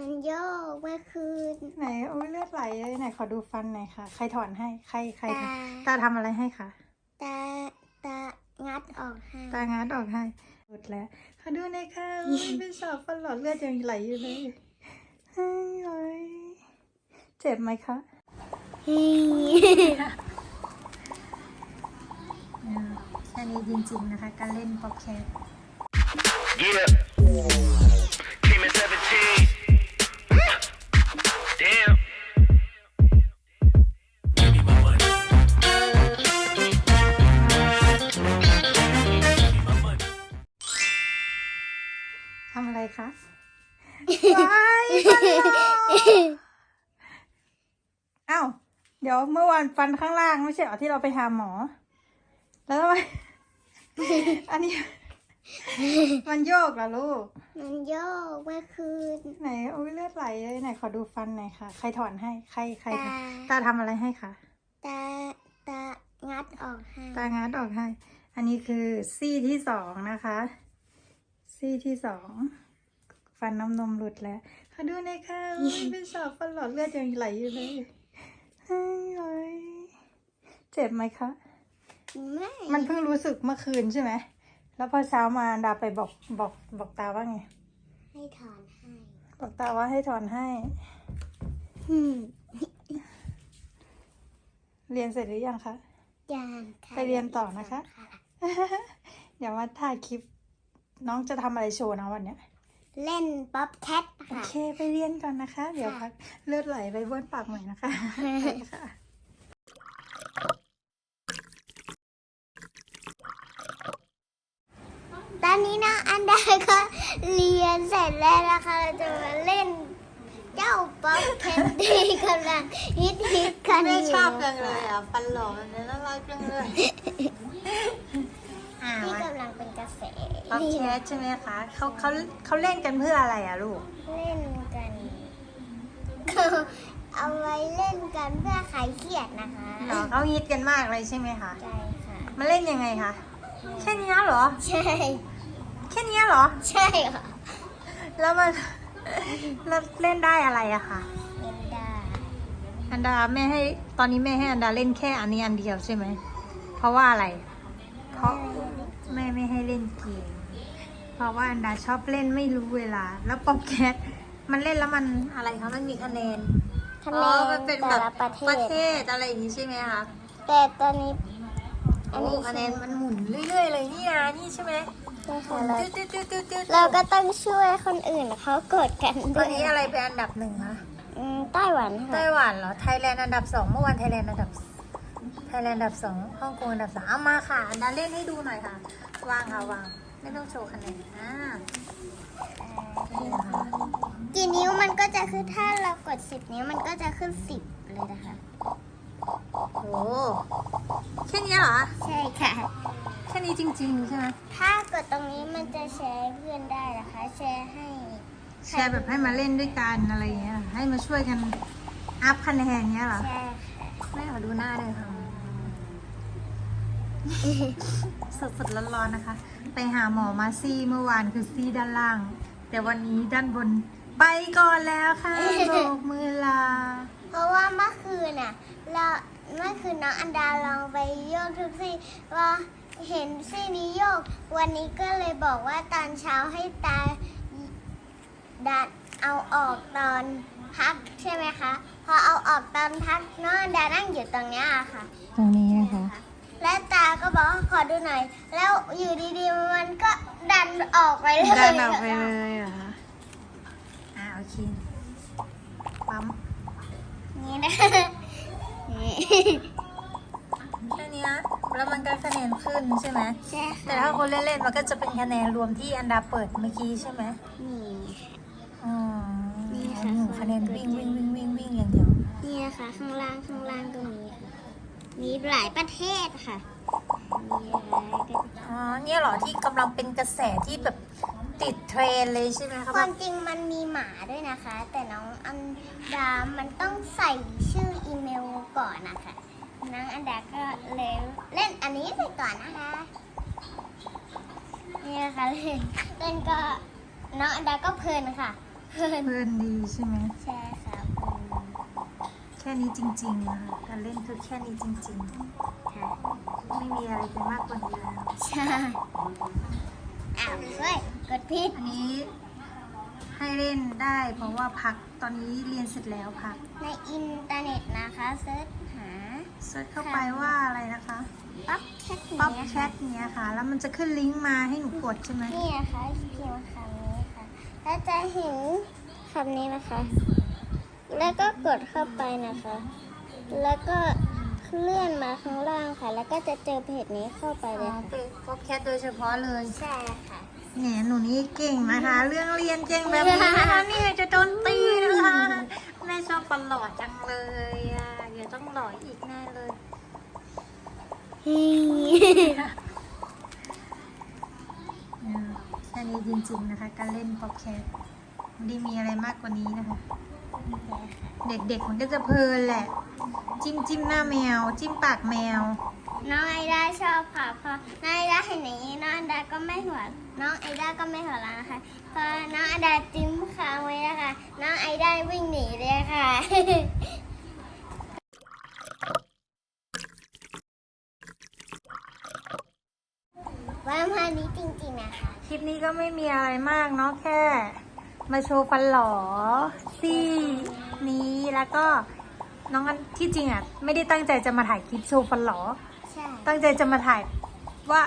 มันโยกเมื่อคืน ไหนโอ้ยเลือดไหลเลยไหนขอดูฟันหน่อยค่ะ ใครถอนให้ ใครใครตา ตาทำอะไรให้คะตาตางัดออกให้ตางัดออกให้หมดแล้วขอดูหน่อยค่ะอุ๊ยเป็นสาวฟันหลอดเลือดยังไหลอยู่เลยเฮ้ยโอ้ยเจ็บไหมคะเฮ้ยแค่นี้จริงๆนะคะ การเล่นป๊อปแคท Yeah. ทำอะไรคะว้ายฟันหลอดอ้าว เดี๋ยวเมื่อวานฟันข้างล่างไม่ใช่เหรอที่เราไปหาหมอ แล้วทำไม อันนี้ มันโยกเหรอลูก มันโยกเมื่อคืน ไหนโอ้ยเลือดไหลเลยไหนขอดูฟันหน่อยค่ะ ใครถอนให้ ใครใคร ตา ตาทำอะไรให้คะ ตา ตางัดออกให้ ตางัดออกให้ อันนี้คือซี่ที่สองนะคะ ซี่ที่สองฟันน้ำนมหลุดแล้วขอดูหน่อยค่ะอุ๊ยเป็นสาวฟันหลอดเลือดยังไหลอยู่เลยเฮ้ยโอ้ยเจ็บไหมคะ ไม่ มันเพิ่งรู้สึกเมื่อคืนใช่ไหม แล้วพอเช้ามาดาไปบอกบอกบอกตาว่าไง ให้ถอนให้ บอกตาว่าให้ถอนให้อืมเรียนเสร็จหรือยังคะยานค่ะ ไปเรียนต่อนะคะเดี๋ยวมาถ่ายคลิป น้องจะทำอะไรโชว์นะวันเนี้ย เล่นป๊อปแคทโอค่ะ เคไปเรียนก่อนนะคะ เดี๋ยวพักเลือดไหลไปบ้วนปากใหม่นะคะไปค่ะ ตอนนี้น้องอันดาก็เรียนเสร็จแล้วนะคะ เราจะมาเล่น เจ้าป๊อปแคทที่กำลังฮิตฮิตกันอยู่อะฟันหล่อมันน่ารักจังเลยอ่า ที่กำลังเป็นกระแสป๊อปแคทใช่ไหมคะเขาเขาเขาเล่นกันเพื่ออะไรอะลูก เล่นกันก็เอาไว้เล่นกันเพื่อคลายเครียดนะคะเหรอเขาฮิตกันมากเลยใช่ไหมคะ ใช่ค่ะมาเล่นยังไงคะ แค่เนี้ยเหรอ ใช่ แค่เนี้ยเหรอ ใช่ค่ะ แล้วมันแล้วเล่นได้อะไรอะคะเล่นได้อันดาแม่ให้ ตอนนี้แม่ให้อันดาเล่นแค่อันนี้อันเดียวใช่ไหม เพราะว่าอะไร เพราะแม่ไม่ให้เล่นเกม เพราะว่าอันดาชอบเล่นไม่รู้เวลา แล้วป๊อปแคทมันเล่นแล้วมันอะไรคะมันมีคะแนนคะอ๋แนอนมันเป็นแต่แบบละประเทประศ เทศอะไรอย่างนี้ใช่ไหมคะแต่ตอนนี้อัโอ้นนี้คะแนนมันหมุนเรื่อยๆเลยนี่นะนี่ใช่ไหมใช่หมุค่ะนเราติ้วติ้วติ้วติ้วติ้วเราก็ต้องช่วยคนอื่นเขากดกันตด้อวนยนี้อะไรเป็นอันดับหนึ่งคะ อืมไต้หวันค่ะไต้หวันเหรอ ไทยแลนด์อันดับสองเมื่อวานไทยแลนด์อันดับ ไทยแลนด์อันดับสองฮ่องกงอันดับสามเอามาค่ะอันดาเล่นให้ดูหน่อยค่ะ วางค่ะวาง ไม่ต้องโชว์คะแนนอ่านี่นะคะกี่นิ้วมันก็จะขึ้นถ้าเรากดสิบนิ้วมันก็จะขึ้นสิบเลยนะคะ โอ้แค่นี้เหรอ ใช่ค่ะ แค่นี้จริง ๆ ใช่ไหมถ้ากดตรงนี้มันจะแชร์ให้เพื่อนได้นะคะ แชร์ให้แชร์แบบให้มาเล่นด้วยกันอะไรอย่างเงี้ยให้มาช่วยกันอัพคะแนนเงี้ยเหรอแชร์ค่ะ แม่ขอดูหน้าเลยค่ะ สดสดๆร้อนๆนะคะ ไปหาหมอมาซี่เมื่อวานคือซี่ด้านล่าง แต่วันนี้ด้านบนไปก่อนแล้วค่ะโบกมือลา เพราะว่าเมื่อคืนน่ะเราเมื่อคืนน้องอันดาลองไปโยกทุกซี่ว่าเห็นซี่นี้โยก วันนี้ก็เลยบอกว่าตอนเช้าให้ตาดันเอาออกตอนพักใช่ไหมคะ พอเอาออกตอนพักน้องอันดานั่งอยู่ตรงเนี้ยอะค่ะ ตรงนี้นะคะและตาก็บ อกว่าขอดูหน่อย แล้วอยู่ดีๆ มันก็ดันออกไปเลยดันออกไปเลยเหรอคะอ่าโอเคปั๊มนี่นะนี่แค่เนี้ยแล้วมันก็คะแนนขึ้นใช่ไหมใช่แต่ค่ะถ้าคนเล่นๆมันก็จะเป็นคะแนนรวมที่อันดาเปิดเมื่อกี้ใช่ไหมนี่อ๋อนี่ค่ะหนูคะแนนวิ่งวิ่งวิ่งวิ่งวิ่งอย่างเดียวนี่นะคะข้างล่างข้างล่างตรงนี้ค่ะมีหลายประเทศค่ะ อ๋อเนี่ยเหรอที่กำลังเป็นกระแสที่แบบติดเทรนเลยใช่ไหมคะความจริงมันมีหมาด้วยนะคะ แต่น้องอันดา มันต้องใส่ชื่ออีเมลก่อนนะคะน้องอันดาก็เลยเล่นอันนี้ไปก่อนนะคะ นี่นะคะเล่นเล่นก็น้องอันดาก็เพลินค่ะเพื่อนเพลินดีใช่ไหมใช่ค่ะแค่นี้จริงๆนะคะการเล่นคือแค่นี้จริง ๆ ไม่มีอะไรไปมากกว่านี้แล้วใช่อ้าวเฮ้ยกดผิดอันนี้ ให้เล่นได้เพราะว่าพักตอนนี้เรียนเสร็จแล้วพักในอินเทอร์เน็ตนะคะเซิร์ชหาเซิร์ชเข้าไปว่าอะไรนะคะป๊อปแคทป๊อปนี้แคทเนี้ยค่ะ แล้วมันจะขึ้นลิงก์มาให้หนูกดใช่ไหมนี่นะคะพิมพ์คำนี้ค่ะ แล้วจะเห็นคำนี้นะคะ แล้วก็กดเข้าไปนะคะ แล้วก็ เลื่อนมาข้างล่างค่ะ แล้วก็จะเจอเพจนี้เข้าไปเลยค่ะเป็นป๊อปแคทโดยเฉพาะเลยใช่ค่ะ แหนหนูนี่เก่งนะคะ เรื่องเรียนเก่งแบบนี้นะคะนี่จะโดนตีนะคะแม่ชอบปลอดจังเลยอะเดี๋ยวต้องหล่ออีกแน่เลยแค่นี้จริงๆนะคะ การเล่นป๊อปแคทไม่ได้มีอะไรมากกว่านี้นะคะ เด็กๆมันก็จะเพลินแหละ จิ้มจิ้มหน้าแมว จิ้มปากแมว น้องไอดาชอบค่ะพอน้องไอดาเห็นอย่างนี้น้องไอดาก็ไม่หัวน้องไอดาก็ไม่หัวเราะนะคะพอน้องไอดาจิ้มค้างไว้นะคะ น้องไอดาวิ่งหนีเลยค่ะ วันพานี้จริงๆนะคะ คลิปนี้ก็ไม่มีอะไรมากเนาะแค่ มาโชว์ฟันหลอซี่นี้แล้วก็ น้องอันที่จริงอะไม่ได้ตั้งใจจะมาถ่ายคลิปโชว์ฟันหลอ ใช่ ตั้งใจจะมาถ่ายว่า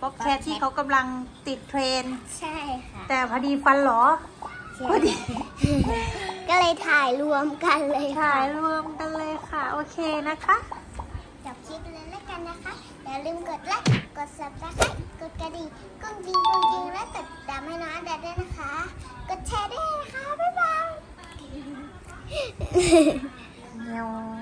ป๊อปแคทที่เขากำลังติดเทรนด์ใช่ค่ะแต่พอดีฟันหลอพอดีก็เลยถ่ายรวมกันเลยค่ะถ่ายรวมกันเลยค่ะ โอเคนะคะจบคลิปเลยแล้วกันนะคะ อย่าลืมกดไลค์ กด subscribe กดกระดิ่งกุ้งจริงกุ้งจริงและกดติดตามให้น้องอันดาด้วยนะคะ กดแชร์ด้วยนะคะ บ๊ายบาย 안녕.